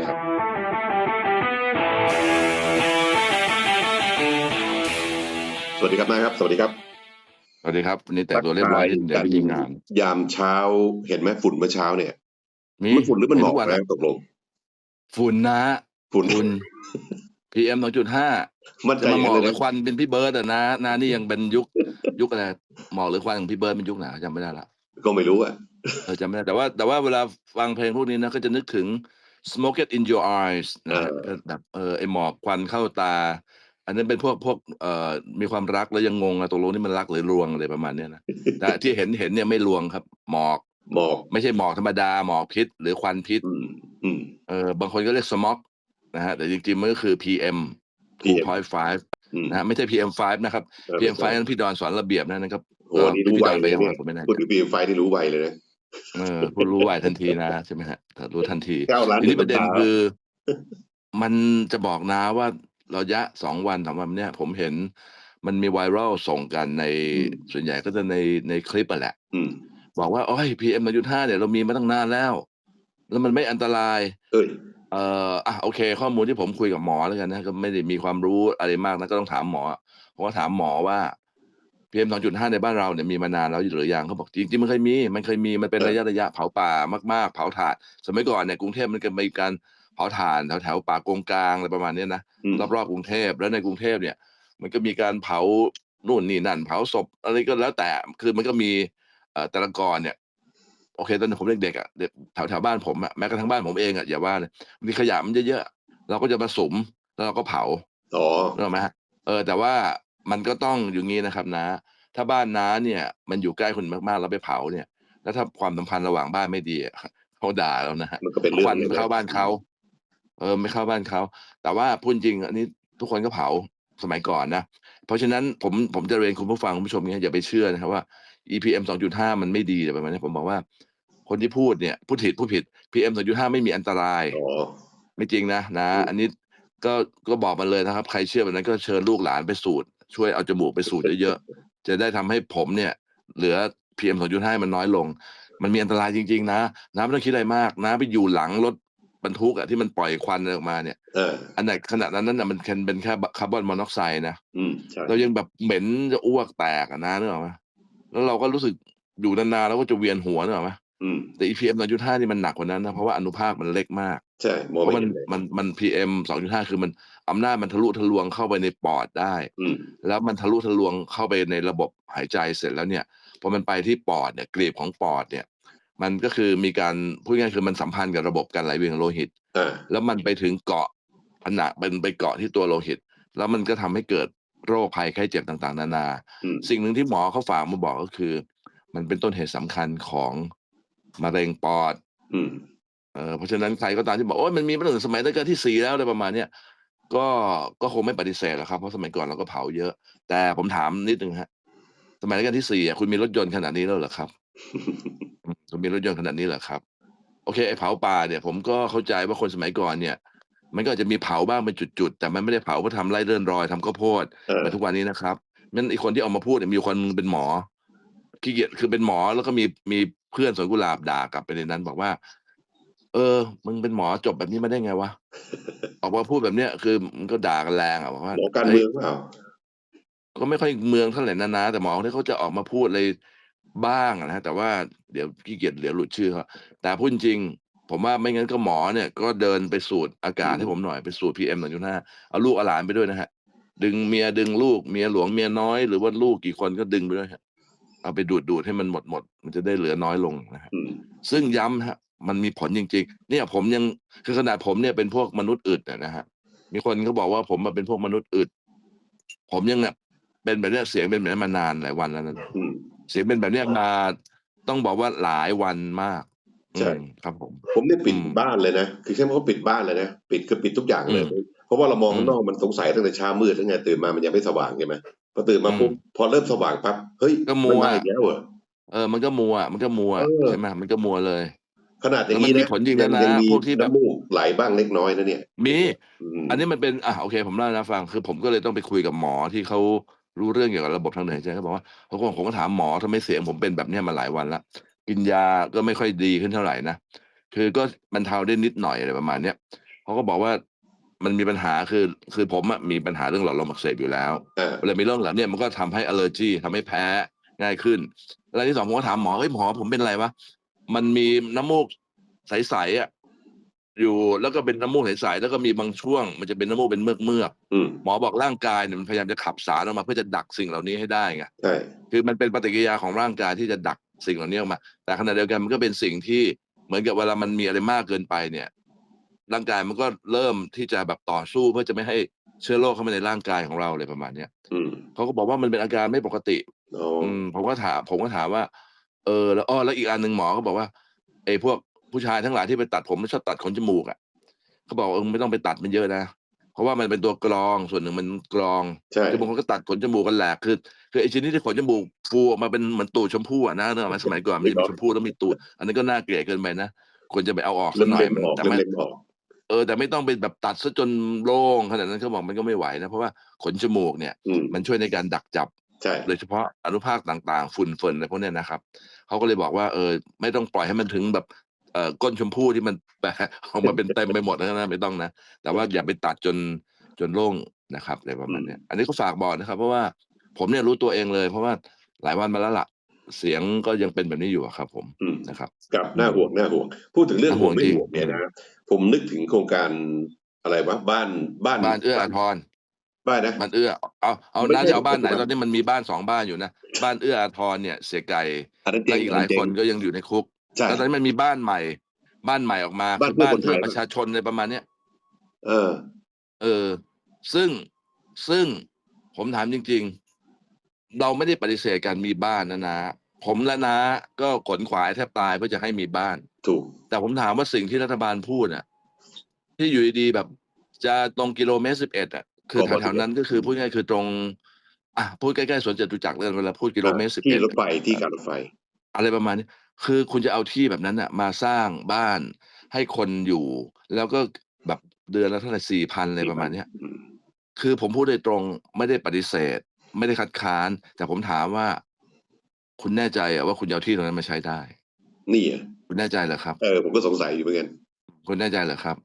เลยครับ สวัสดีครับนะครับ สวัสดีครับสวัสดีครับวันนี้แต่งตัวเรียบร้อยนิดเดี๋ยวไปยิงงาน ยามเช้าเห็นไหมฝุ่นเมื่อเช้าเนี่ยมีมันฝุ่นหรือมันหมอกทุกวันนะตกลง ฝุ่นนะฝุ่นฝุ่น PM สองจุดห้ามันจะใจมาหมกัอนกเลยหรืนะอควันเป็นพี่เบิร์ดอะนะนะนี่ยังเป็นยุคยุคอะไรหมอกหรือควันของพี่เบิร์ดเป็นยุคไหนจำไม่ได้ละก็ไม่รู้อะเออจำไม่ได้แต่ว่าแต่ว่าเวลาฟังเพลงพวกนี้นะก็จะนึกถึง smoke it in your eyes นะฮะเออก็แบบเออไอหมอกควันเข้าตา อันนั้นเป็นพวกพวกเอ่อมีความรักแล้วยังงงอะตกลงนี่มันรักหรือลวงอะไรประมาณเนี้ยนะแต่ที่เห็นเห็นเนี่ยไม่ลวงครับ หมอกหมอก ไม่ใช่หมอกธรรมดาหมอกพิษ หรือควันพิษอืมอืมเออบางคนก็เรียก smog นะฮะแต่จริงๆมันก็คือ PM PM 2.5อืมนะฮะไม่ใช่ PM5 นะครับเออ PM5 นั้นพี่ดอนสอนระเบียบนะนะครับโอ้โหนี่รู้ไวพี่ดอนเลยไปยังเนี่ยผมไม่แน่ใจพูดถึงปีไฟที่รู้ไวเลยนะ เออพูดรู้ไวทันทีนะใช่ไหมฮะถ้ารู้ทันทีเก้าล้านทีนี้ประเด็นดวงตาคือ มันจะบอกนะว่าระยะสองวันสามวันเนี่ยผมเห็นมันมีไวรัลส่งกันในส่วนใหญ่ก็จะในในคลิปอะแหละอืมบอกว่าโอ้ย PM 1.5เนี่ยเรามีมาตั้งนานแล้ว แล้วมันไม่อันตราย เอ้ยเอ่ออะโอเค ข้อมูลที่ผมคุยกับหมอแล้วกันนะก็ไม่ได้มีความรู้อะไรมากนะก็ต้องถามหมอผมก็ถามหมอว่า PM 2.5ในบ้านเราเนี่ยมีมานานแล้วหรือยังเขาบอกจริงๆมันเคยมี มันเคยมีมันเป็นเออระยะระยะเผาป่ามากๆ เผาถ่านสมัยก่อนเนี่ยกรุงเทพมันก็มีการเผาถ่านแถวแถวๆป่ากงกลางอะไรประมาณเนี้ยนะอืมรอบๆกรุงเทพแล้วในกรุงเทพเนี่ย มันก็มีการเผานู่นนี่นั่น เผาศพอะไรก็แล้วแต่คือมันก็มีเอ่อแต่ละกรเนี่ยโอเคตอนนนผมเด็กๆอะเด็กแถวแถวบ้านผมอะแม้กระทั่งบ้านผมเองอะอย่าว่าเลยมีขยะมันเยอะๆเราก็จะมาสุมแล้วเราก็เผาอ๋อรู้ไหมฮะเออแต่ว่า มันก็ต้องอย่างนี้นะครับนะ ถ้าบ้านน้าเนี่ย มันอยู่ใกล้คนมากๆแล้วไปเผาเนี่ย แล้วถ้าความสัมพันธ์ระหว่างบ้านไม่ดีอะเขาด่าเรานะฮะมันก็เป็นเรื่องควันไม่เข้าบ้านเขาเออ ไม่เข้าบ้านเขาแต่ว่าพูดจริง อันนี้ทุกคนก็เผาสมัยก่อนนะ เพราะฉะนั้นผมผมจะเรียนคุณผู้ฟังคุณผู้ชมเนี่ยอย่าไปเชื่อนะครับว่า EPM 2.5 มันไม่ดีอะไรประมาณนี้ผมบอกว่า คนที่พูดเนี่ยพูดผิดพูดผิด PM 2.5 ไม่มีอันตรายอ๋อไม่จริงนะนะอืมอันนี้ก็ก็บอกมาเลยนะครับ ใครเชื่อแบบนั้นก็เชิญลูกหลานไปสูด ช่วยเอาจมูกไปสูดเยอะๆจะได้ทำให้ผมเนี่ย เหลือ PM 2.5มันน้อยลง มันมีอันตรายจริง ๆ นะน้าไม่ต้องคิดอะไรมากนะไปอยู่หลังรถบรรทุกอะที่มันปล่อยควันออกมาเนี่ยเอออันไหนขณะนั้นน่ะมันเป็นแค่คาร์บอนมอนอกไซด์นะอืมใช่เรายังแบบเหม็นจะอ้วกแตกอะนะนึกออกไหมแล้วเราก็รู้สึกอยู่นานๆแล้วก็จะเวียนหัวนึกออกไหมอืมแต่ EPM 2.5 นี่มันหนักกว่านั้นนะ เพราะว่าอนุภาคมันเล็กมาก ใช่มองเพราะไม่มันเห็นเลยมันมัน PM 2.5 คือมัน อำนาจมันทะลุทะลวงเข้าไปในปอดได้อืมแล้วมันทะลุทะลวงเข้าไปในระบบหายใจเสร็จแล้วเนี่ยพอมันไปที่ปอดเนี่ยกลีบของปอดเนี่ย มันก็คือมีการพูดง่ายๆคือมันสัมพันธ์กับระบบการไหลเวียนของโลหิตอ่าแล้วมันไปถึงเกาะผนังเป็นไปเกาะที่ตัวโลหิต แล้วมันก็ทำให้เกิดโรคภัยไข้เจ็บต่างๆ นานาอืมสิ่งหนึ่งที่หมอเขาฝากมาบอกก็คือ มันเป็นต้นเหตุสำคัญของมะเร็งปอดอืมเออเพราะฉะนั้นใครก็ตามที่บอกโอ้ยมันมีมาตั้งแต่สมัยรัชกาลที่สี่แล้วอะไรประมาณเนี้ย ก็ก็คงไม่ปฏิเสธหรอกครับเพราะสมัยก่อนเราก็เผาเยอะ แต่ผมถามนิดนึงฮะ สมัยรัชกาลที่สี่อะคุณมีรถยนต์ขนาดนี้แล้วเหรอครับอืมคุณมีรถยนต์ขนาดนี้เหรอครับ โอเคไอ้เผาป่าเนี่ย ผมก็เข้าใจว่าคนสมัยก่อนเนี่ย มันก็อาจจะมีเผาบ้างเป็นจุดๆแต่มันไม่ได้เผาเพื่อทำไร่เลื่อนรอยทำข้าวโพดเออเหมือนทุกวันนี้นะครับนั่นอีกคนที่ออกมาพูดเนี่ยมีคนเป็นหมอขี้เกียจคือเป็นหมอแล้วก็มีมีเพื่อนสวนกุหลาบด่ากลับไปในนั้น บอกว่า เออ มึงเป็นหมอจบแบบนี้มาได้ไงวะ ออกมาพูดแบบเนี้ยคือมันก็ด่ากันแรงอะบอกว่าหมอการเมืองเปล่าก็ไม่ค่อยเมืองเท่าไหร่นะนะแต่หมอที่เขาจะออกมาพูดอะไรบ้างอะนะแต่ว่าเดี๋ยวขี้เกียจเดี๋ยวหลุดชื่อเขาแต่พูดจริง ผมว่าไม่งั้นก็หมอเนี่ย ก็เดินไปสูดอากาศให้ผมหน่อยไปสูดพีเอ็มหนึ่งจุดห้าเอาลูกเอาหลานไปด้วยนะฮะ ดึงเมียดึงลูกเมียหลวงเมียน้อยหรือว่าลูกกี่คนก็ดึงไปด้วยฮะเอาไปดูดดูดให้มันหมดหมดมันจะได้เหลือน้อยลงนะฮะอืมซึ่งย้ำนะฮะ มันมีผลจริง ๆ เนี่ยผมยังคือขนาดผมเนี่ยเป็นพวกมนุษย์อึดเนี่ยนะฮะมีคนเขาบอกว่าผมมาเป็นพวกมนุษย์อึดผมยังเนี่ยเป็นแบบเนี้ยเสียงเป็นแบบนี้มานานหลายวันแล้วนะอืมเสียงเป็นแบบเนี้ยมาต้องบอกว่าหลายวันมากใช่อืมครับผม ผมเนี่ยปิดอืมบ้านเลยนะคือแค่ว่าปิดบ้านเลยนะปิดคือปิดทุกอย่างเลยอืมเพราะว่าเรามองอืมข้างนอกมันสงสัยตั้งแต่เช้ามืดตั้งแต่ตื่นมามันยังไม่สว่างใช่ไหมพอตื่นมาอืมปุ๊บพอเริ่มสว่างปั๊บเฮ้ยก็มัวนมาอีกแล้วเหรอเออมันก็มัวมันก็มัวเออใช่ไหมมันก็มัวเลย ขนาดอย่างนี้แล้วมันมีนะผลจริงนะยังมีพวกที่แบบน้ำมูกไหลบ้างเล็กน้อยนะเนี่ยมีอืมอันนี้มันเป็นอะโอเค ผมเล่าให้นะฟังคือผมก็เลยต้องไปคุยกับหมอที่เขารู้เรื่องเกี่ยวกับระบบทางเดินหายใจเขาบอกว่าเขาก็ผมก็ถามหมอทำไมเสียงผมเป็นแบบเนี้ยมาหลายวันละกินยาก็ไม่ค่อยดีขึ้นเท่าไหร่นะคือก็บรรเทาได้นิดหน่อยอะไรประมาณเนี้ยเขาก็บอกว่ามันมีปัญหาคือคือผมอะมีปัญหาเรื่องหลอดลมอักเสบอยู่แล้วอ่าเวลามีเรื่องแบบเนี้ยมันก็ทำให้ allergy ทำให้แพ้ง่ายขึ้นอะไรที่สองผมก็ถามหมอเฮ้ยหมอผมเป็นอะไรวะ มันมีน้ำมูกใสๆอะอยู่แล้วก็เป็นน้ำมูกใสๆแล้วก็มีบางช่วง มันจะเป็นน้ำมูกเป็นเมือกเมือกอืมๆหมอบอกร่างกายเนี่ยมันพยายามจะขับสารออกมาเพื่อจะดักสิ่งเหล่านี้ให้ได้ไงใช่คือมันเป็นปฏิกิริยาของร่างกายที่จะดักสิ่งเหล่านี้ออกมา แต่ขณะเดียวกันมันก็เป็นสิ่งที่เหมือนกับเวลามันมีอะไรมากเกินไปเนี่ย ร่างกายมันก็เริ่มที่จะแบบต่อสู้เพื่อจะไม่ให้เชื้อโรคเข้ามาในร่างกายของเราเลยประมาณเนี้ยอืมเขาก็บอกว่ามันเป็นอาการไม่ปกติอ๋ออืมผมก็ถามผมก็ถามว่า เออแล้วอ้อแล้วอีกอันหนึ่งหมอก็บอกว่าไอ้พวกผู้ชายทั้งหลายที่ไปตัดผมชอบตัดขนจมูกอะเขาบอกว่าเออไม่ต้องไปตัดมันเยอะนะเพราะว่ามันเป็นตัวกรองส่วนหนึ่งมันกรองใช่คือบางคนก็ตัดขนจมูกกันแหลกคือคือไอ้ชนิดที่ขนจมูกฟูออกมาเป็นเหมือนตูดชมพู่อะนะเนอะสมัยก่อนมันจะมีชมพู่แล้วมีตูดอันนี้นก็น่าเกลียดเกินไปนะควรจะไปเอาออกสัเล่กมหน่อยเล่มมันออกแต่เล่มไม่เล่มออกเออแต่ไม่ต้องเป็นแบบตัดซะจนโล่งขนาดนั้นเขาบอกมันก็ไม่ไหวนะเพราะว่าขนจมูกเนี่ยอืมมันช่วยในการดักจับ ใช่โดยเฉพาะอนุภาคต่างๆ ฝุ่นฝนอะไรพวกเนี้ยนะครับเขาก็เลยบอกว่าเออไม่ต้องปล่อยให้มันถึงแบบเอ่อก้นชมพู่ที่มันแปะออกมาเป็นเต็มไปหมดนะนะไม่ต้องนะ แต่ว่าอย่าไปตัดจนจนโล่งนะครับอะไรประมาณเนี้ยอันนี้ก็ฝากบอกนะครับ เพราะว่าผมเนี่ยรู้ตัวเองเลย เพราะว่าหลายวันมาแล้วล่ะเสียงก็ยังเป็นแบบนี้อยู่อะครับผมอืมนะครับกับหน้าห่วงหน้าห่วง พูดถึงเรื่องน่าห่ห่ววงงไม่จริงห่วงเนี่ยนะผมนึกถึงโครงการอะไรวะบ้านบ้านบ้านเอื้ออาทร บ้านนะบ้านเอื้อ เอาเอาไม่น่าใช่จะเอาบ้านไหนปัจจุบันตอนนี้มันมีบ้านสองบ้านอยู่นะ บ้านเอื้ออาทรเนี่ย เสียไก่อันนั้นและเจ๊งอีกหลายเจ๊งคนก็ยังอยู่ในคุกใช่แล้วตอนนี้มันมีบ้านใหม่ บ้านใหม่ออกมาบ้านคือบ้านเพื่เพื่ออคนไทยประชาชนในประมาณเนี้ยเออ เออ ซึ่งซึ่งผมถามจริง ๆ เราไม่ได้ปฏิเสธการมีบ้านนะนะ ผมและนะก็ขนขวายแทบตายเพื่อจะให้มีบ้าน ถูก แต่ผมถามว่าสิ่งที่รัฐบาลพูดอะ ที่อยู่ดีๆแบบจะตรงกิโลเมตรสิบเอ็ดอะ คือบอกว่าแถวๆนั้นก็คือพูดง่ายๆคือตรง อะพูดใกล้ๆสวนจตุจักรเลยเวลาพูดกิโลเมตรสิบที่เอ็ดรถไฟที่การรถไฟ อะไรประมาณนี้ คือคุณจะเอาที่แบบนั้นน่ะ มาสร้างบ้านให้คนอยู่ แล้วก็แบบเดือนละเท่าไหร่สี่พันอะไรประมาณเนี้ยอืมคือผมพูดโดยตรงไม่ได้ปฏิเสธ ไม่ได้คัดค้าน แต่ผมถามว่า คุณแน่ใจอะว่าคุณจะเอาที่ตรงนั้นมาใช้ได้ นี่อะคุณแน่ใจเหรอครับ เออผมก็สงสัยอยู่เหมือนกันคุณแน่ใจเหรอครับ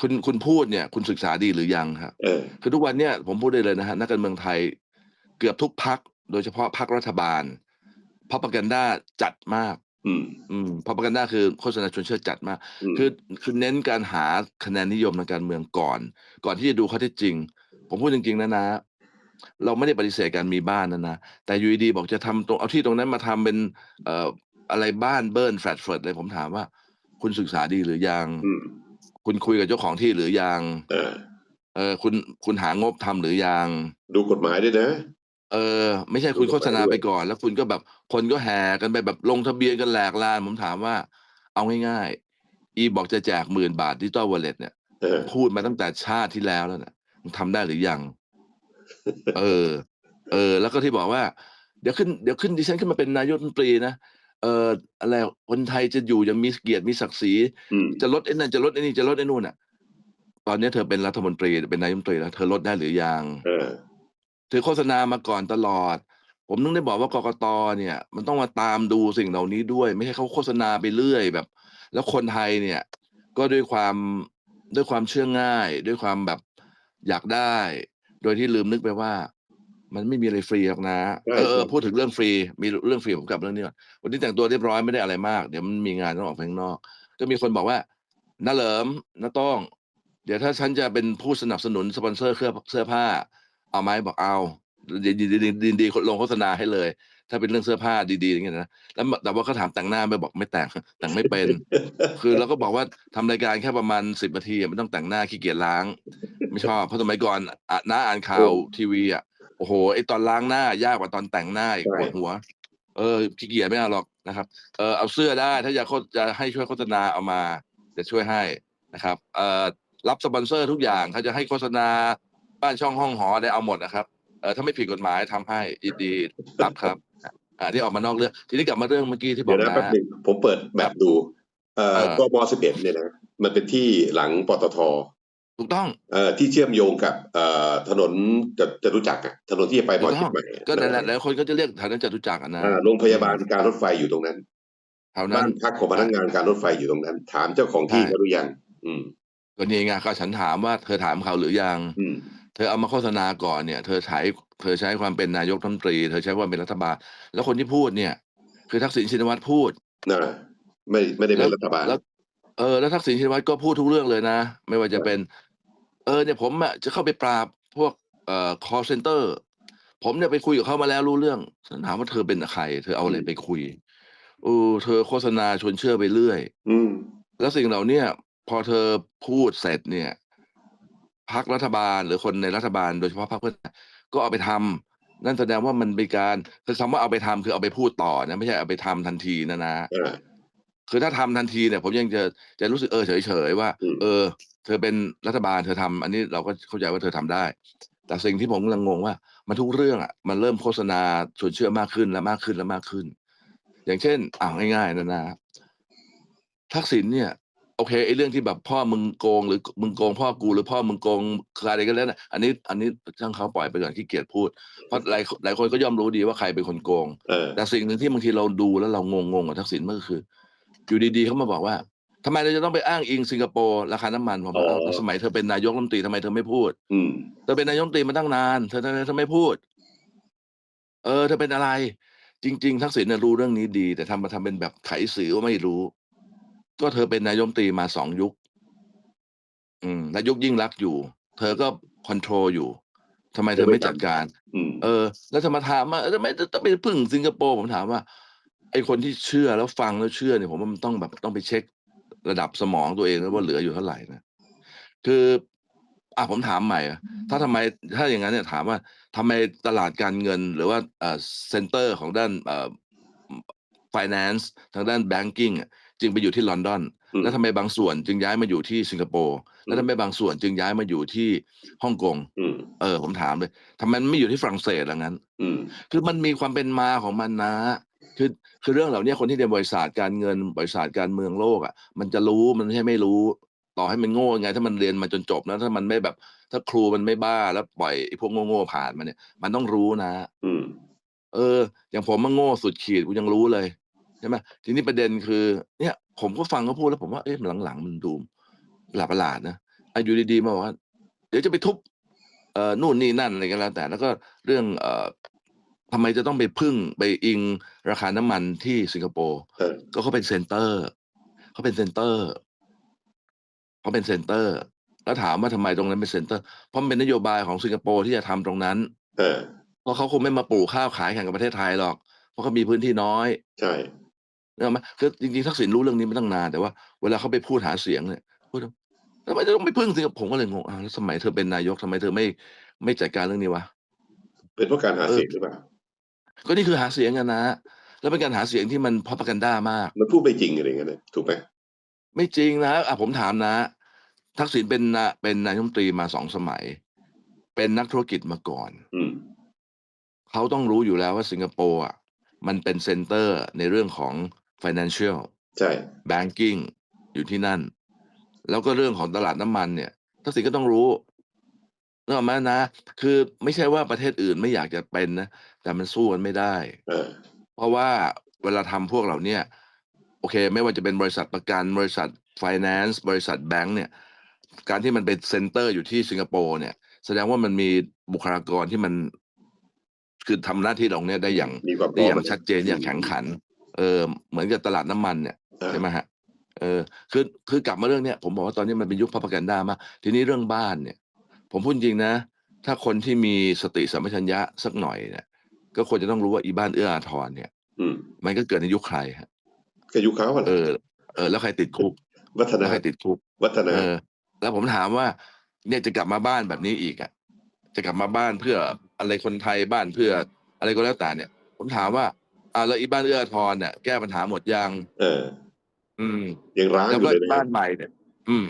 คุณคุณพูดเนี่ย คุณศึกษาดีหรือยังครับเออคือทุกวันเนี่ยผมพูดได้เลยนะฮะนักการเมืองไทยเกือบทุกพัก โดยเฉพาะพักรัฐบาลพ r o ป a กันด้าจัดมาก อืม อืมพ r o ป a กันด้าคือโฆษณาชวนเชื่อจัดมากอืมคือคือเน้นการหาคะแนนนิยมทางการเมืองก่อน ก่อนที่จะดูข้อเท็จจริง ผมพูดจริงๆนะนะ เราไม่ได้ปฏิเสธการมีบ้านนะนะ แต่อยูดีๆบอกจะทำตรงเอาที่ตรงนั้นมาทำเป็นเอ่ออะไรบ้านเบิร์นแฟลตเฟิร์ดเลยผมถามว่า คุณศึกษาดีหรือยังอืม คุณคุยกับเจ้าของที่หรือยังเออเออคุณคุณหางบทำหรือยัง ดูกฎหมายด้วยนะ เออ ไม่ใช่คุณโฆษณาไปก่อน แล้วคุณก็แบบคนก็แห่กันไปแบบลงทะเบียนกันแหลกลานผมถามว่า เอาง่ายๆ อีบอกจะแจกหมื่นบาทดิจิตอลวอลเล็ตเนี่ยเออพูดมาตั้งแต่ชาติที่แล้วแล้วนะมึงทำได้หรือยัง เออ เออ แล้วก็ที่บอกว่า เดี๋ยวขึ้นเดี๋ยวขึ้นดิฉันขึ้นมาเป็นนายกรัฐมนตรีนะ เอออะไรคนไทยจะอยู่อย่างมีเกียรติมีศักดิ์ศรีอืมจะลดไอ้นั่นจะลดไอ้นี่จะลดไอ้นู่นอะ ตอนนี้เธอเป็นรัฐมนตรีเป็นนายกรัฐมนตรีแล้วเธอลดได้หรือยังเออเธอโฆษณามาก่อนตลอด ผมนึกได้บอกว่ากกตเนี่ย มันต้องมาตามดูสิ่งเหล่านี้ด้วย ไม่ใช่เขาโฆษณาไปเรื่อยแบบ แล้วคนไทยเนี่ย ก็ด้วยความด้วยความเชื่อง่าย ด้วยความแบบอยากได้ โดยที่ลืมนึกไปว่า มันไม่มีอะไรฟรีหรอกนะใช่เออเออใช่พูดถึงเรื่องฟรีมีเรื่องฟรีผมกลับเรื่องนี้ก่อนวันนี้แต่งตัวเรียบร้อยไม่ได้อะไรมาก เดี๋ยวมันมีงานต้องออกไปข้างนอก ก็มีคนบอกว่าน้าเหลิมน้าต้อง เดี๋ยวถ้าฉันจะเป็นผู้สนับสนุนสปอนเซอร์เครื่องเสื้อผ้า เอาไหมบอกเอาดีดีดีดีดีลงโฆษณาให้เลย ถ้าเป็นเรื่องเสื้อผ้าดีๆอย่างเงี้ยนะแล้วแต่ว่าเขาถามแต่งหน้าไม่บอกไม่แต่งแต่งไม่เป็น คือเราก็บอกว่าทำรายการแค่ประมาณสิบนาทีอะไม่ต้องแต่งหน้าขี้เกียจล้าง ไม่ชอบเพราะสมัยก่อนอะน้าอ่านข่าวทีวีอะ โอ้โหไอตอนล้างหน้ายากกว่าตอนแต่งหน้าอีกใช่ปวดหัว เออขี้เกียจไม่เอาหรอกนะครับเออเอาเสื้อได้ถ้าอยากโฆษจะให้ช่วยโฆษณาเอามาจะช่วยให้นะครับเอ่อรับสปอนเซอร์ทุกอย่างเขาจะให้โฆษณาบ้านช่องห้องหอได้เอาหมดนะครับเออถ้าไม่ผิดกฎหมายทำให้ยินดีรับครับอ่าที่ออกมานอกเรื่องทีนี้กลับมาเรื่องเมื่อกี้ที่บอเดี๋ยกวนะแป๊บนะหนึงผมเปิดแบบดูเอ่อเออกมสิบเอ็ดเนี่ยนะมันเป็นที่หลังปตท ถูกต้องเอ่อที่เชื่อมโยงกับเอ่อถนนจะจะรู้จักรอะถนนที่จะไปมอถูกต้ชิอดงใหม่ก็นั่นแหละแล้วคนก็จะเรียกแถวนั้นจตุจักรอะนะอ่าโรงพยาบาลการรถไฟอยู่ตรงนั้นแถวนั้บ้านนพักของพนักงานการรถไฟอยู่ตรงนั้น ถามเจ้าของที่ใช่เขาหรือยังอืม ก็นี่ไงก็ฉันถามว่าเธอถามเขาหรือยัง อืม เธอเอามาโฆษณาก่อนเนี่ย เธอใช้เธอใช้ความเป็นนายกรัฐมนตรี เธอใช้ความเป็นรัฐบาล แล้วคนที่พูดเนี่ย คือทักษิณชินวัตรพูดน่ะไม่ไม่ได้เป็แล้นวรัฐบาล แล้ว เออ แล้วทักษิณชินวัตรก็พูดทุกเรื่องเลยนะ ไม่ว่าจะเป็น เออเนี่ยผมอะจะเข้าไปปราบพวกเอ่อ call center ผมเนี่ยไปคุยกับเขามาแล้วรู้เรื่องฉันถามว่าเธอเป็นใคร เธอเอาอะไรไปคุยเออเธอโฆษณาชวนเชื่อไปเรื่อย อืม แล้วสิ่งเหล่าเนี้ยพอเธอพูดเสร็จเนี่ยพักรัฐบาลหรือคนในรัฐบาลโดยเฉพาะพรรคเพื่อไทยก็เอาไปทำนั่นแสดงว่ามันเป็นการคือคำว่าเอาไปทำคือเอาไปพูดต่อนะไม่ใช่เอาไปทำทันทีนะนะอ่าคือถ้าทำทันทีเนี่ย ผมยังจะจะรู้สึกเออเฉยๆว่าอืมเออ เธอเป็นรัฐบาลเธอทำอันนี้เราก็เข้าใจว่าเธอทำได้ แต่สิ่งที่ผมกำลังงงว่า มันทุกเรื่องอะมันเริ่มโฆษณาชวนเชื่อมากขึ้นและมากขึ้นและมากขึ้น อย่างเช่นอ่าง่ายๆนะนะทักษิณเนี่ยโอเคไอ้เรื่องที่แบบพ่อมึงโกงหรือมึงโกงพ่อกูหรือพ่อมึงโกงใครก็แล้วนะอันนี้ อันนี้ช่างเขาปล่อยไปก่อนขี้เกียจพูดเพราะหลายหลายคนก็ย่อมรู้ดีว่าใครเป็นคนโกงเออแต่สิ่งหนึ่งที่บางทีเราดูแล้วเรางงๆกับทักษิณมันก็คือ อยู่ดีๆเขามาบอกว่า ทำไมเราจะต้องไปอ้างอิงสิงคโปร์ราคาน้ำมันผมบอกอ๋อแล้วสมัยเธอเป็นนายกรัฐมนตรีทำไมเธอไม่พูดอืมเธอเป็นนายกรัฐมนตรีมาตั้งนานเธอทำไมเธอไม่พูด เออเธอเป็นอะไร จริง ๆ ทักษิณเนี่ยรู้เรื่องนี้ดี แต่ทำมาทำเป็นแบบไขสื่อว่าไม่รู้ ก็เธอเป็นนายกรัฐมนตรีมาสองยุค อืมนายกยิ่งรักษณ์อยู่ เธอก็คอนโทรลอยู่ทำไมเธอไม่จัดการอืมเออ แล้วจะมาถามว่าเออทำไมต้องไปพึ่งสิงคโปร์ผมถามว่าไอคนที่เชื่อแล้วฟังแล้วเชื่อเนี่ยผมว่ามันต้องแบบต้องไปเช็ค ระดับสมองตัวเองแล้วว่าเหลืออยู่เท่าไหร่นะคืออะผมถามใหม่อะถ้าทำไมถ้าอย่างนั้นเนี่ยถามว่าทำไมตลาดการเงิน หรือว่าเอ่อเซ็นเตอร์ของด้านเอ่อ finance ทางด้าน banking อะจึงไปอยู่ที่ลอนดอนอืมแล้วทำไมบางส่วนจึงย้ายมาอยู่ที่สิงคโปร์แล้วทำไมบางส่วนจึงย้ายมาอยู่ที่ฮ่องกงอืมเออ ผมถามเลยทำไมมันไม่อยู่ที่ฝรั่งเศสล่ะงั้นอืมคือมันมีความเป็นมาของมันนะ คือคือเรื่องเหล่านี้คนที่เรียนบริษัทการเงินบริษัทการเมืองโลกอะมันจะรู้มันไม่ใช่ไม่รู้ ต่อให้มันโง่ยังไง ถ้ามันเรียนมาจนจบนะถ้ามันไม่แบบ ถ้าครูมันไม่บ้าแล้วปล่อยไอ้พวกโง่ๆผ่านมาเนี่ย มันต้องรู้นะ อืม เออ อย่างผมมันโง่สุดขีดกูยังรู้เลยใช่ไหมทีนี้ประเด็นคือ เนี่ย ผมก็ฟังเขาพูดแล้วผมว่าเอ๊ะหลังๆมันดูประหลาดประหลาดๆนะอะอยู่ดีๆมาบอกว่า เดี๋ยวจะไปทุบเอ่อนู่นนี่นั่นอะไรก็แล้วแต่ แล้วก็เรื่องเอ่อ ทำไมจะต้องไปพึ่งไปอิงราคาน้ำมันที่สิงคโปร์เออก็เขาเป็นเซ็นเตอร์เขาเป็นเซ็นเตอร์เขาเป็นเซ็นเตอร์ แล้วถามว่าทำไมตรงนั้นเป็นเซ็นเตอร์เพราะมันเป็นนโยบายของสิงคโปร์ที่จะทำตรงนั้นเออเพราะเขาคงไม่มาปลูกข้าวขายแข่งกับประเทศไทยหรอก เพราะเขามีพื้นที่น้อย ใช่เนกอะไหมคือจริงๆทักษิณรู้เรื่องนี้มาตั้งนานแต่ว่าเวลาเขาไปพูดหาเสียงเนี่ยพูดว่าทำไมจะต้องไปพึ่งสิงคโปร์ผมก็เลยงงอ้าวแล้วสมัยเธอเป็นนายกทำไมเธอไม่ไม่จัดการเรื่องนี้วะเป็นเพราะการหาเออเสียงหรือเปล่า ก็นี่คือหาเสียงกันนะ แล้วเป็นการหาเสียงที่มันพอปกันด้ามาก มันพูดไม่จริงอะไรอย่างเงี้ยนะถูกไหมไม่จริงนะอะผมถามนะ ทักษิณเป็นนะเป็นนายกรัฐมนตรีมาสองสมัย เป็นนักธุรกิจมาก่อน อืมเขาต้องรู้อยู่แล้วว่าสิงคโปร์อะมันเป็นเซ็นเตอร์ในเรื่องของ financial ใช่ banking อยู่ที่นั่น แล้วก็เรื่องของตลาดน้ำมันเนี่ยทักษิณก็ต้องรู้นึกออกไหมนะ คือไม่ใช่ว่าประเทศอื่นไม่อยากจะเป็นนะ แต่มันสู้กันไม่ได้ เออ เพราะว่าเวลาทำพวกเหล่าเนี้ยโอเค ไม่ว่าจะเป็นบริษัทประกันบริษัท finance บริษัทแบงก์เนี่ย การที่มันเป็นเซ็นเตอร์อยู่ที่สิงคโปร์เนี่ย แสดงว่ามันมีบุคลากรที่มัน คือทำหน้าที่ตรงเนี้ยได้อย่างมีความพได้ร้ออมย่างชัดเจนอย่างแข็งขัน เออ เหมือนกับตลาดน้ำมันเนี่ยเออใช่ไหมฮะ เออ คือ คือกลับมาเรื่องเนี้ย ผมบอกว่าตอนนี้มันเป็นยุคพับกันดามาก ทีนี้เรื่องบ้านเนี่ย ผมพูดจริงนะ ถ้าคนที่มีสติสัมปชัญญะสักหน่อยเนี่ย ก็ควรจะต้องรู้ว่าอีบ้านเอื้ออาทรเนี่ย อืม มันก็เกิดในยุคใครฮะก็ยุคเขาอะเออเออแล้วใครติดคุกวัฒแล้นาวใครติดคุกวัฒนาเออ แล้วผมถามว่า เนี่ยจะกลับมาบ้านแบบนี้อีกอะ จะกลับมาบ้านเพื่ออะไรคนไทยบ้านเพื่อ อะไรก็แล้วแต่เนี่ย ผมถามว่าอ่าแล้วอีบ้านเอื้ออาทรเนี่ยแก้ปัญหาหมดยังเออ อืมยังร้างแล้วอยู่ก็เลยนะบ้านใหม่เนี่ย อืม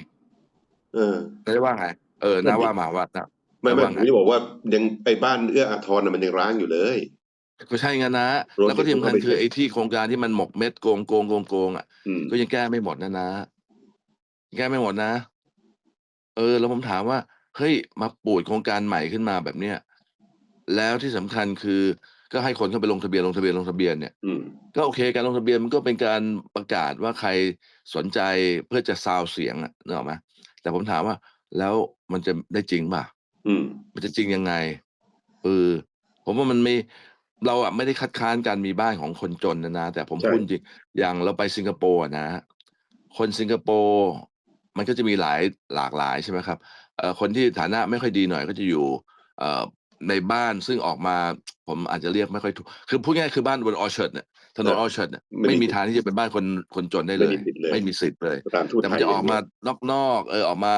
เออ นายว่าไงเออนาว่ามาว่านะไม่ไม่ระวังผมนะจะบอกว่ายังไอ้บ้านเอื้ออาทรน่ะมันยังร้างอยู่เลย ก็ใช่ไงนะรวมแล้วก็ที่ถึงสำคัญเข้าไปคือเช็คไอ้ที่โครงการที่มันหมกเม็ดโกงโกงโกงโกงอะอืมก็ยังแก้ไม่หมดนะนะแก้ไม่หมดนะ เออ แล้วผมถามว่าเฮ้ยมาปูดโครงการใหม่ขึ้นมาแบบเนี้ยแล้วที่สำคัญคือก็ให้คนเข้าไปลงทะเบียนลงทะเบียนลงทะเบียนเนี่ยอืมก็โอเคการลงทะเบียนมันก็เป็นการประกาศว่าใครสนใจเพื่อจะซาวเสียงอะนึกออกไหมแต่ผมถามว่า แล้วมันจะได้จริงเปล่า?อืมมันจะจริงยังไง?เออผมว่ามันไม่ เราอะไม่ได้คัดค้านการมีบ้านของคนจนอะนะ แต่ผมใช่ พูดจริงอย่างเราไปสิงคโปร์อะนะ คนสิงคโปร์มันก็จะมีหลายหลากหลายใช่ไหมครับเอ่อคนที่ฐานะไม่ค่อยดีหน่อยก็จะอยู่เอ่อในบ้านซึ่งออกมา ผมอาจจะเรียกไม่ค่อยถูก คือพูดง่ายๆคือบ้านบน Orchard เนี่ยถนนเออ Orchard เนี่ยไม่ไม่มีมีสิทธิ์ทางที่จะเป็นบ้านคนคนจนได้ไม่เลมียสิทธิ์เลย ไม่มีสิทธิ์เลย สถานทูตแต่ไทมันยจะออย่างอกเดีมายวนอกๆ เออออกมา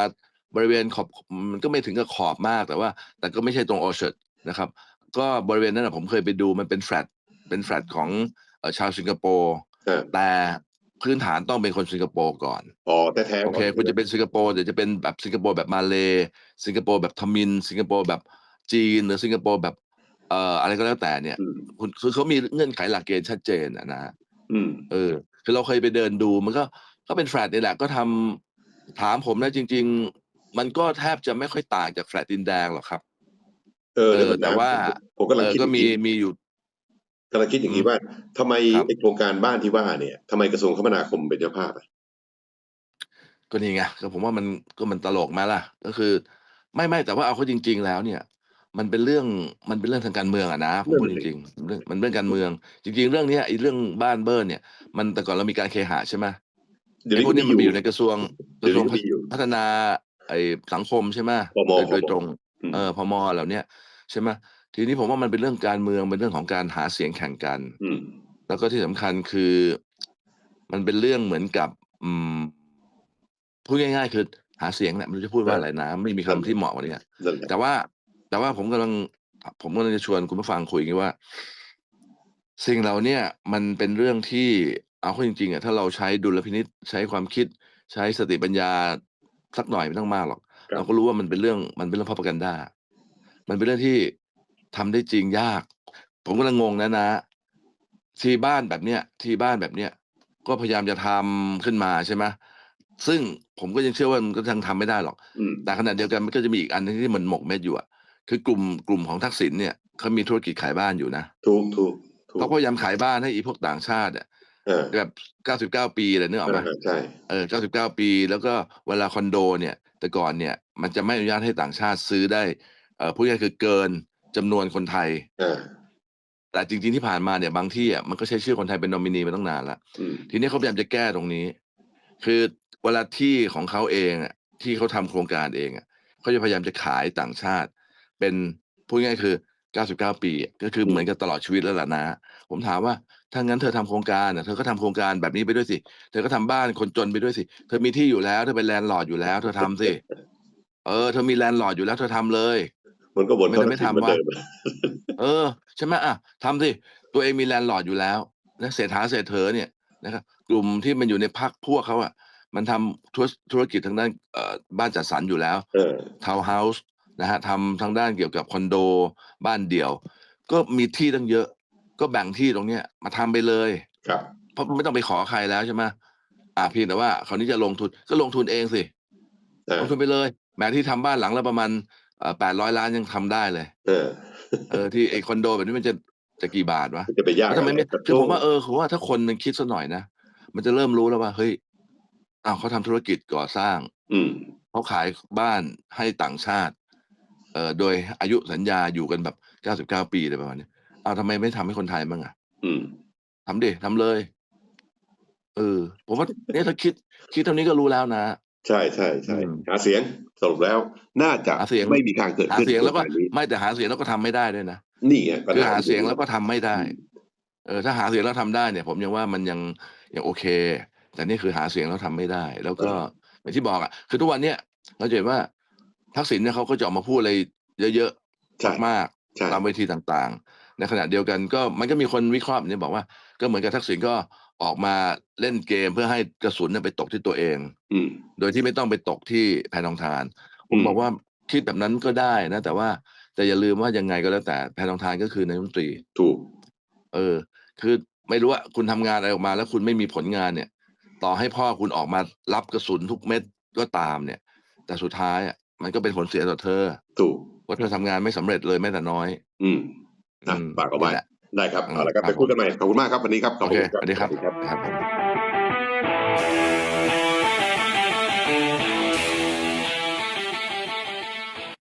บริเวณขอบมันก็ไม่ถึงกับขอบมากแต่ว่า แต่ก็ไม่ใช่ตรง Orchard นะครับ ก็บริเวณนั้นน่ะผมเคยไปดูมันเป็นแฟลตเป็นแฟลตของเอ่อชาวสิงคโปร์เออแต่พื้นฐานต้องเป็นคนสิงคโปร์ก่อนอ๋อแท้ๆโอก่เคอนคุณจะเป็นสิงคโปร์เดี๋ยวจะเป็นแบบสิงคโปร์แบบมาเลย์สิงคโปร์แบบทมิฬสิงคโปร์แบบจีนหรือสิงคโปร์แบบเอ่ออะไรก็แล้วแต่เนี่ยอืมคุณคือเขามีเงื่อนไขหลักเกณฑ์ชัดเจนอะนะครับอืมเออ คือเราเคยไปเดินดูมันก็ก็เป็นแฟลตนี่แหละก็ทำถามผมนะจริง ๆ มันก็แทบจะไม่ค่อยต่างจากแฟลตดินแดงหรอกครับ เออเอเดี๋ยวอก่อนแต่นะว่าผมผมกำลัเองอคิดก็อย่างมีงี้มีอยู่กำลังคิดออืย่างมงี้ว่าทำไมครับไอ้โครงการบ้านที่ว่าเนี่ยทำไมกระทรวงคมนาคมเป็นเจ้าภาพอะ?ก็นี่ไงก็ผมว่ามันก็มันตลกไหมล่ะ ก็คือ ไม่ๆแต่ว่าเอาเข้าจริง ๆ แล้วเนี่ย มันเป็นเรื่องมันเป็นเรื่องทางการเมืองอะนะผมนั่นพูดน่ะจสิริงๆเรื่องมันเรื่องการเมือง จริง ๆ เรื่องเนี้ยไอ้เรื่องบ้านเบิ้ลเนี่ย มันแต่ก่อนเรามีการเคหะใช่ไหม?เดี๋ยวไอ้นี้พวก็กเนี้มียอมันยู่ไปอยู่ในกระทรวงกเดี๋ระยวทรนี้วงก็มีอยู่พัฒนา ไอ้สังคมใช่ไหม?พมโดยโดยพมตรงอืมเออพม.เหล่าเนี้ย ใช่ไหม?ทีนี้ผมว่ามันเป็นเรื่องการเมืองเป็นเรื่องของการหาเสียงแข่งกันอืมแล้วก็ที่สำคัญคือ มันเป็นเรื่องเหมือนกับ อืมพูดง่าย ๆ คือหาเสียงแหละไม่รู้จะพูดเอว่าออะไรนะไม่มีนั่นคำแหที่ละเหมาะกว่านี้อะนั่นแหละแต่ว่า แต่ว่าผมกำลังอผมกำลังจะชวนคุณผู้ฟังคุยอย่างงี้ว่า สิ่งเหล่าเนี้ยมันเป็นเรื่องที่เอาเข้าจริงๆอะถ้าเราใช้ดุลพินิจใช้ความคิด ใช้สติปัญญาสักหน่อยไม่ต้องมากหรอกครัเราบก็รู้ว่ามันเป็นเรื่องมันเป็นเรื่อง Propaganda มันเป็นเรื่องที่ทำได้จริงยาก ผมกำลังงงนะน้าทีบ้านแบบเนี้ย ทีบ้านแบบเนี้ยก็พยายามจะทำขึ้นมาใช่ไหม?ซึ่งผมก็ยังเชื่อว่ามันก็ยังทำไม่ได้หรอกอืมแต่ขณะเดียวกันมันก็จะมีอีกอันหนึ่งที่มันหมกเม็ดอยู่อะคือกลุ่มกลุ่มของทักษิณเนี่ยเขามีธุรกิจขายบ้านอยู่นะถูกถูกถูเขากก็พยายามขายบ้านให้อีพวกต่างชาติอะเออแบบ99ปีอะนึกออกไหม?อาใช่เออ99ปี แล้วก็เวลาคอนโดเนี่ย แต่ก่อนเนี่ย มันจะไม่อนุญาตให้ต่างชาติซื้อได้ เอ่อพูดง่ายๆคือเกินจำนวนคนไทยอาแต่จริงๆที่ผ่านมาเนี่ยบางที่อะมันก็ใช้ชื่อคนไทยเป็น Nominee มาตั้งนานแล้วอืมทีนี้เขาพยายามจะแก้ตรงนี้ คือเวลาที่ของเขาเองอะที่เขาทำโครงการเองอะเขาจะพยายามจะขายต่างชาติ เป็นพูดง่ายๆคือ 99 ปีอะก็คืออืเหมืมอนกับตลอดชีวิตแล้วล่ะน้าผมถามว่าถ้างั้นเธอทำโครงการอะเธอก็ทำโครงการแบบนี้ไปด้วยสิ เธอก็ทำบ้านคนจนไปด้วยสิ เธอมีที่อยู่แล้ว เธอเป็น Landlord อยู่แล้ว เธอทำสิ เออ เธอมี Landlord อยู่แล้ว เธอทำเลย มันก็บ่นทำไมเท่าเธอทักไม่ษิณเหมือนทำวะเดิมเออใช่ไหม?อะทำสิตัวเองมี Landlord อยู่แล้วนะเศรษฐาเศรษเถอเนี่ยนะครับกลุ่มที่มันอยู่ในพรรคพวกเขาอะมันทำธุรธุรกิจทางด้านเอ่อบ้านจัดสรรอยู่แล้วเออทาวน์เฮาส์นะครับทำทางด้านเกี่ยวกับคอนโดบ้านเดี่ยว ก็มีที่ตั้งเยอะ ก็แบ่งที่ตรงเนี้ยมาทำไปเลยครับเพราะไม่ต้องไปขอใครแล้วใช่ไหม?อ่าเพียงแต่ว่าคราวนี้จะลงทุนก็ลงทุนเองสิอาลงทุนไปเลยแหมที่ทำบ้านหลังละประมาณ เอ่อ800ล้านยังทำได้เลย เออ เออที่ไอ้คอนโดแบบนี้มันจะจะกี่บาทวะ?มันจะไปยากแล้วทำอะไมไรไม่ปะคืโถอผมว่าเออผมว่าถ้าคนมันคิดสักหน่อยนะมันจะเริ่มรู้แล้วว่าเฮ้ยอ้าวเขาทำธุรกิจก่อสร้าง อืมเขาขายบ้านให้ต่างชาติ เอ่อโดยอายุสัญญาอยู่กันแบบ99ปีอะไรประมาณนี้อ้าวทำไมไม่ทำให้คนไทยบ้างอะ?อืมทำดิทำเลย เออ ผมว่าเนี่ยถ้าคิด คิดเท่านี้ก็รู้แล้วน้าใช่อืๆมๆหาเสียง สรุปแล้วน่าจะหาเสียงไม่มีทางเกิดหาขึ้นเสียงโครแล้งวก็การนี้ไม่แต่หาเสียงแล้วก็ทำไม่ได้ด้วยนะนี่ไงปัญคือหาหามันอเสียู่ยงตรงแล้นี้วก็ทำไม่ได้อืมเออถ้าหาเสียงแล้วทำได้เนี่ย ผมยังว่ามันยังยังโอเค แต่นี่คือหาเสียงแล้วทำไม่ได้ แล้วเอก็ออย่างที่บอกอะคือทุกวันเนี้ยเราจะเห็นว่าทักษิณเนี่ยเขาก็จะออกมาพูดอะไรเยอะใช่ๆมากใช่ๆตามเวทีต่างๆ ในขณะเดียวกันก็มันก็มีคนวิเคราะห์แบบนี้บอกว่าก็เหมือนกับทักษิณก็ ออกมาเล่นเกมเพื่อให้กระสุนน่ะไปตกที่ตัวเอง อืมโดยที่ไม่ต้องไปตกที่แพทองธารผอืมมบอกว่าคิดแบบนั้นก็ได้นะ แต่ว่าแต่อย่าลืมว่ายังไงก็แล้วแต่แพทองธารก็คือนายกรัฐมนตรี ถูก เออ คือไม่รู้อะคุณทำงานอะไรออกมา แล้วคุณไม่มีผลงานเนี่ย ต่อให้พ่อคุณออกมารับกระสุนทุกเม็ดก็ตามเนี่ย แต่สุดท้ายอะมันก็เป็นผลเสียต่อเธอ ถูกว่าเธอทำงานไม่สำเร็จเลยแม้แต่น้อย อืมอือะมฝากเอานี่ไว้แหละ ได้ครับอืเอามละครับครัไปบผคุยมกันใหม่ขอบคุณมากครับวันนี้ครับขโออบพระเคคุณครับสวัสดีสครัวับ